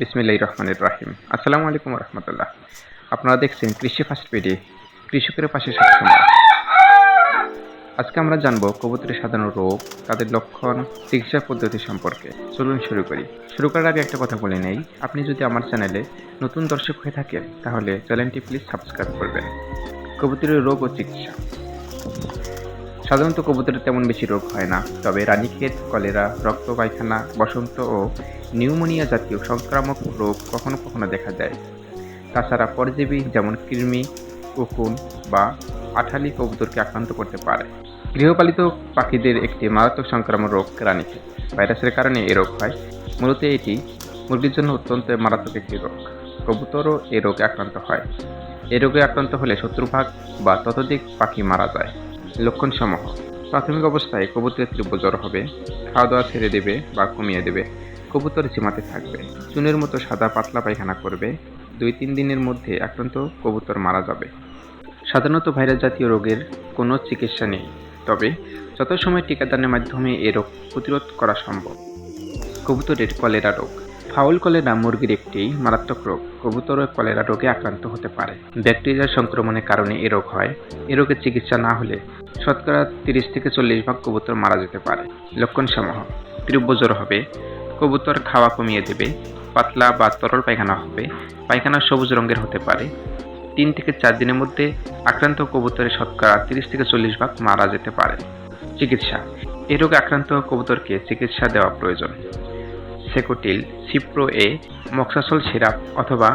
বিসমিল্লাহ রহমানির রাহিম। আসসালামু আলাইকুম রহমতুল্লাহ আপনারা দেখছেন কৃষি ফার্স্ট পেডে, কৃষকের পাশে সবসময়। আজকে আমরা জানব কবুতরের সাধারণ রোগ, তাদের লক্ষণ, চিকিৎসা পদ্ধতি সম্পর্কে। চলুন শুরু করি। শুরু করার আগে একটা কথা বলে নেই, আপনি যদি আমার চ্যানেলে নতুন দর্শক হয়ে থাকেন, তাহলে চ্যানেলটি প্লিজ সাবস্ক্রাইব করবেন। কবুতরের রোগ ও চিকিৎসা। সাধারণত কবুতরের তেমন বেশি রোগ হয় না, তবে রানীক্ষেত, কলেরা, রক্ত পায়খানা, বসন্ত ও নিউমোনিয়া জাতীয় সংক্রামক রোগ কখনো কখনো দেখা যায় তাছাড়া পরজীবী যেমন কৃমি, উকুন বা আঠালি কবুতরকে আক্রান্ত করতে পারে। গৃহপালিত পাখিদের একটি মারাত্মক সংক্রামক রোগ রানীক্ষেত। ভাইরাসের কারণে এ রোগ হয়। মূলত এটি মুরগির জন্য অত্যন্ত মারাত্মক একটি রোগ। কবুতরও এ রোগে আক্রান্ত হয়। এ রোগে আক্রান্ত হলে শত্রুভাগ বা ততোধিক পাখি মারা যায়। লক্ষণসমূহ। প্রাথমিক অবস্থায় কবুতরের তীব্র জ্বর হবে খাওয়া দাওয়া ছেড়ে দেবে বা কমিয়ে দেবে, কবুতর ঝিমাতে থাকবে, চুনের মতো সাদা পাতলা পায়খানা করবে দুই তিন দিনের মধ্যে আক্রান্ত কবুতর মারা যাবে। সাধারণত ভাইরাস জাতীয় রোগের কোনো চিকিৎসা নেই, তবে যত সময় টিকাদানের মাধ্যমে এ রোগ প্রতিরোধ করা সম্ভব। কবুতরের কলেরা রোগ। ফাউল কলেরা মুরগির একটি মারাত্মক রোগ। কবুতর কলেরা রোগে আক্রান্ত হতে পারে। ব্যাকটেরিয়ার সংক্রমণের কারণে এ রোগ হয়। এ রোগের চিকিৎসা না হলে শতকরা তিরিশ থেকে চল্লিশ ভাগ কবুতর মারা যেতে পারে। লক্ষণসমূহ। তীব্র জ্বর হবে, কবুতর খাওয়া কমিয়ে দেবে, পাতলা বা তরল পায়খানা হবে, পায়খানা সবুজ রঙের হতে পারে। তিন থেকে চার দিনের মধ্যে আক্রান্ত কবুতরের শতকরা তিরিশ থেকে চল্লিশ ভাগ মারা যেতে পারে। চিকিৎসা। এ রোগে আক্রান্ত কবুতরকে চিকিৎসা দেওয়া প্রয়োজন। সেকোটিল, সিপ্রো এ, মক্সাসল সিরাপ অথবা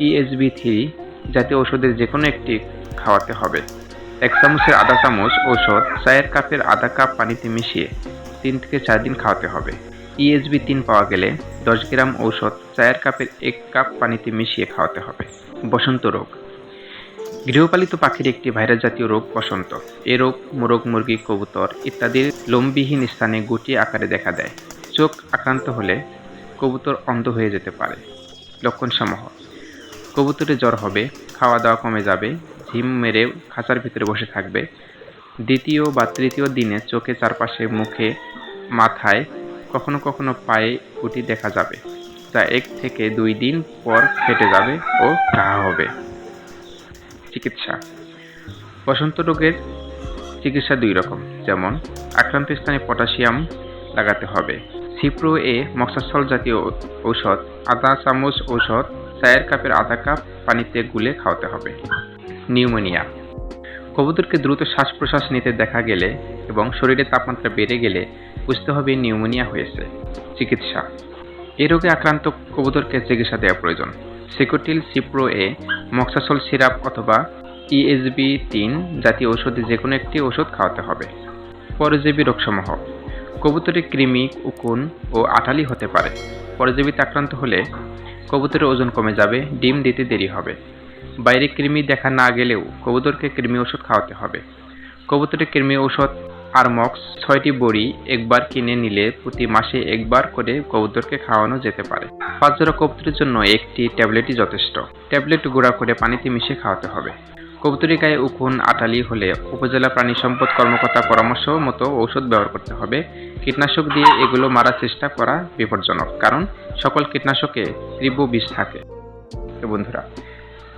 ইএসবি থ্রি জাতীয় ওষুধের যে কোনো একটি খাওয়াতে হবে। এক চামচের আধা চামচ ঔষধ চায়ের কাপের আধা কাপ পানিতে মিশিয়ে তিন থেকে চার দিন খাওয়াতে হবে। ইএসবি তিন পাওয়া গেলে দশ গ্রাম ঔষধ চায়ের কাপের এক কাপ পানিতে মিশিয়ে খাওয়াতে হবে। বসন্ত রোগ। গৃহপালিত পাখির একটি ভাইরাস জাতীয় রোগ বসন্ত। এ রোগ মোরগ, মুরগি, কবুতর ইত্যাদির লোমবিহীন স্থানে গুটি আকারে দেখা দেয়। চোখ আক্রান্ত হলে কবুতর অন্ধ হয়ে যেতে পারে। লক্ষণসমূহ। কবুতরে জ্বর হবে খাওয়া দাওয়া কমে যাবে, ঝিম মেরে খাঁচার ভিতরে বসে থাকবে। দ্বিতীয় বা তৃতীয় দিনে চোখে চারপাশে, মুখে, মাথায় কখনো কখনো পায়ে গুটি দেখা যাবে, যা এক থেকে দুই দিন পর ফেটে যাবে ও ঘা হবে। চিকিৎসা। বসন্ত রোগের চিকিৎসা দুই রকম, যেমন আক্রান্ত স্থানে পটাশিয়াম লাগাতে হবে সিপ্রো এ মক্সাসল জাতীয় ঔষধ আধা চামচ ঔষধ, চায়ের কাপের আধা কাপ পানিতে গুলে খাওয়াতে হবে। নিউমোনিয়া। কবুতরকে দ্রুত শ্বাস প্রশ্বাস নিতে দেখা গেলে এবং শরীরের তাপমাত্রা বেড়ে গেলে বুঝতে হবে নিউমোনিয়া হয়েছে। চিকিৎসা। এ রোগে আক্রান্ত কবুতরকে চিকিৎসা দেওয়া প্রয়োজন। সিকোটিল সিপ্রো এ মক্সাসল সিরাপ অথবা ইএসবি তিন জাতীয় ঔষধে যে কোনো একটি ওষুধ খাওয়াতে হবে। পরজীবী রোগসমূহ। কবুতরে কৃমি, উকুন ও আঠালি হতে পারে। পরজীবীতে আক্রান্ত হলে কবুতরের ওজন কমে যাবে, ডিম দিতে দেরি হবে। বাইরে কৃমি দেখা না গেলেও কবুতরকে কৃমি ওষুধ খাওয়াতে হবে। কবুতরের কৃমি ঔষধ আরমক্স ছয়টি বড়ি একবার কিনে নিলে প্রতি মাসে একবার করে কবুতরকে খাওয়ানো যেতে পারে। পাঁচ জোড়া কবুতরের জন্য একটি ট্যাবলেটই যথেষ্ট। ট্যাবলেট গুঁড়া করে পানিতে মিশিয়ে খাওয়াতে হবে। কবুতরি গায়ে উকুন আটালি হলে উপজেলা প্রাণী সম্পদ কর্মকর্তা পরামর্শ মতো ঔষধ ব্যবহার করতে হবে। কীটনাশক দিয়ে এগুলো মারার চেষ্টা করা বিপজ্জনক, কারণ সকল কীটনাশকে তীব্র বিষ থাকে। তো বন্ধুরা,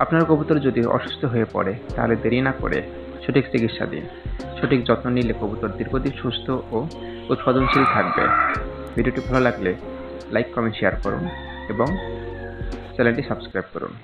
আপনার কবুতর যদি অসুস্থ হয়ে পড়ে, তাহলে দেরি না করে সঠিক চিকিৎসা দিন। সঠিক যত্ন নিলে কবুতর দীর্ঘদিন সুস্থ ও উৎপাদনশীল থাকবে। ভিডিওটি ভালো লাগলে লাইক, কমেন্ট, শেয়ার করুন এবং চ্যানেলটি সাবস্ক্রাইব করুন।